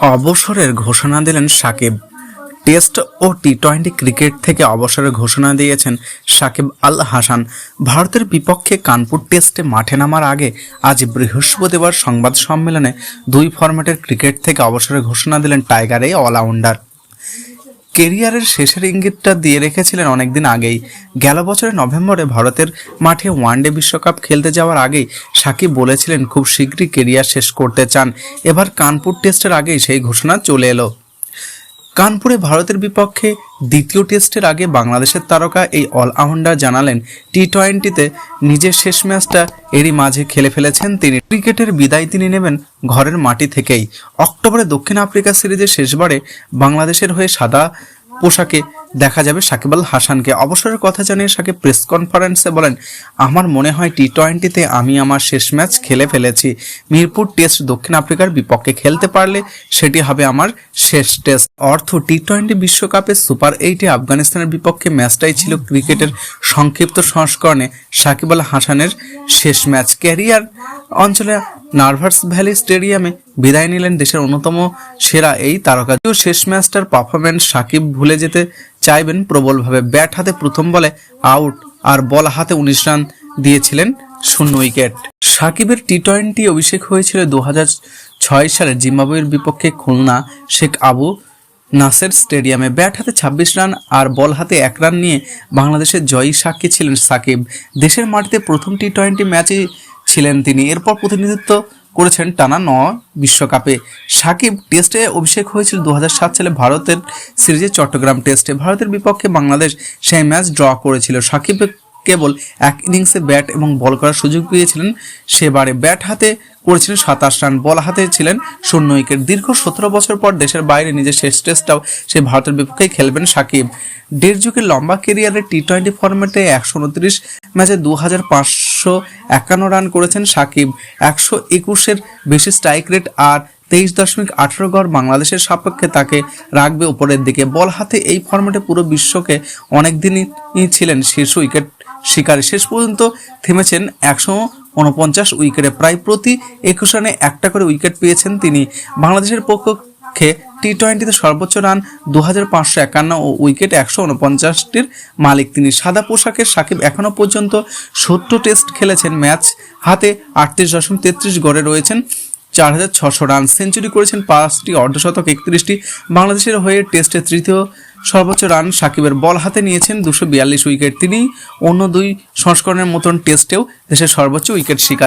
অবসরের ঘোষণা দিলেন সাকিব। টেস্ট ও টি টোয়েন্টি ক্রিকেট থেকে অবসরের ঘোষণা দিয়েছেন সাকিব আল হাসান। ভারতের বিপক্ষে কানপুর টেস্টে মাঠে নামার আগে আজ বৃহস্পতিবার সংবাদ সম্মেলনে দুই ফরম্যাটের ক্রিকেট থেকে অবসরের ঘোষণা দিলেন টাইগার এই অলরাউন্ডার। কেরিয়ারের শেষের ইঙ্গিতটা দিয়ে রেখেছিলেন অনেকদিন আগেই। গেল বছরের নভেম্বরে ভারতের মাঠে ওয়ানডে বিশ্বকাপ খেলতে যাওয়ার আগেই সাকিব বলেছিলেন, খুব শীঘ্রই কেরিয়ার শেষ করতে চান। এবার কানপুর টেস্টের আগেই সেই ঘোষণা চলে এলো। কানপুরে ভারতের বিপক্ষে দ্বিতীয় টেস্টের আগে বাংলাদেশের তারকা এই অলরাউন্ডার জানালেন টি টোয়েন্টিতে নিজের শেষ ম্যাচটা এরই মাঝে খেলে ফেলেছেন তিনি। ক্রিকেটের বিদায় তিনি নেবেন ঘরের মাটি থেকেই। অক্টোবরে দক্ষিণ আফ্রিকা সিরিজের শেষবারে বাংলাদেশের হয়ে সাদা পোশাকে দেখা যাবে সাকিব আল হাসানকে। অবসরের কথা জানিয়ে সাকিব প্রেস কনফারেন্সে বলেন, আমার মনে হয় টি টোয়েন্টিতে আমি আমার শেষ ম্যাচ খেলে ফেলেছি। মিরপুর টেস্ট দক্ষিণ আফ্রিকার বিপক্ষে খেলতে পারলে সেটি হবে আমার শেষ টেস্ট। অর্থ টি টোয়েন্টি বিশ্বকাপে সুপার এইটে আফগানিস্তানের বিপক্ষে ম্যাচটাই ছিল ক্রিকেটের সংক্ষিপ্ত সংস্করণে। সাকিব আল হাসানের শেষ ম্যাচ ক্যারিয়ার অঞ্চলে নার্ভাস ভ্যালি স্টেডিয়ামে বিদায় নিলেন দেশের অন্যতম সেরা এই তারকা। শেষ ম্যাচটার পারফরমেন্স সাকিব ভুলে যেতে চাইবেন প্রবলভাবে ব্যাট হাতে প্রথম বলে আউট আর বল হাতে উনিশ রান দিয়েছিলেন শূন্য উইকেট। সাকিবের টি টোয়েন্টি অভিষেক হয়েছিল দু ছয় সালে। জিম্বাবুয়ের বিপক্ষে খুলনা শেখ আবু নাসের স্টেডিয়ামে ব্যাট হাতে ছাব্বিশ রান আর বল হাতে এক রান নিয়ে বাংলাদেশের জয়ী সাক্ষী ছিলেন সাকিব। দেশের মাটিতে প্রথম টি টোয়েন্টি ম্যাচে ছিলেন তিনি। এরপর প্রতিনিধিত্ব করেছেন টানা ন বিশ্বকাপে। সাকিব টেস্টে অভিষেক হয়েছিল দু হাজার সাত সালে ভারতের সিরিজে চট্টগ্রাম টেস্টে। ভারতের বিপক্ষে বাংলাদেশ সেই ম্যাচ ড্র করেছিল। সাকিব কেবল এক ইনিংসে ব্যাট এবং বল করার সুযোগ পেয়েছিলেন। সেবারে ব্যাট হাতে করেছিলেন সাতাশ রান। বল হাতে ছিলেন শূন্য উইকেট। দীর্ঘ সতেরো বছর পর দেশের বাইরে নিজের শেষ টেস্টটাও সে ভারতের বিপক্ষে খেলবেন সাকিব। দেড় যুগের লম্বা কেরিয়ারে টি টোয়েন্টি ফরম্যাটে একশো উনত্রিশ ম্যাচে দু হাজার পাঁচশো একান্ন রান করেছেন সাকিব, একশো একুশের বেশি স্ট্রাইক রেট আর তেইশ দশমিক আঠেরো গড় বাংলাদেশের সাপেক্ষে তাকে রাখবে উপরের দিকে। বল হাতে এই ফরম্যাটে পুরো বিশ্বকে অনেকদিনই ছিলেন শীর্ষ উইকেট শিকারে। শেষ পর্যন্ত থেমেছেন একশো উনপঞ্চাশ উইকেটে। প্রায় প্রতি একুশ রানে একটা করে উইকেট পেয়েছেন তিনি। বাংলাদেশের পক্ষে টি টোয়েন্টিতে সর্বোচ্চ রান দু হাজার পাঁচশো একান্ন ও উইকেট একশো উনপঞ্চাশটির মালিক। তিনি সাদা পোশাকের সাকিব এখনও পর্যন্ত সত্তর টেস্ট খেলেছেন ম্যাচ। হাতে আটত্রিশ দশমিক তেত্রিশ গড়ে রয়েছেন। চার হাজার ছশো রান সেঞ্চুরি করেছেন পাঁচটি অর্ধশতক একত্রিশটি। বাংলাদেশের হয়ে টেস্টে তৃতীয় সর্বোচ্চ রান সাকিবের বল হাতে নিয়েছেন দুশো বিয়াল্লিশ উইকেট। তিনি অন্য দুই সংস্করণের মতন টেস্টেও দেশের সর্বোচ্চ উইকেট শিকার।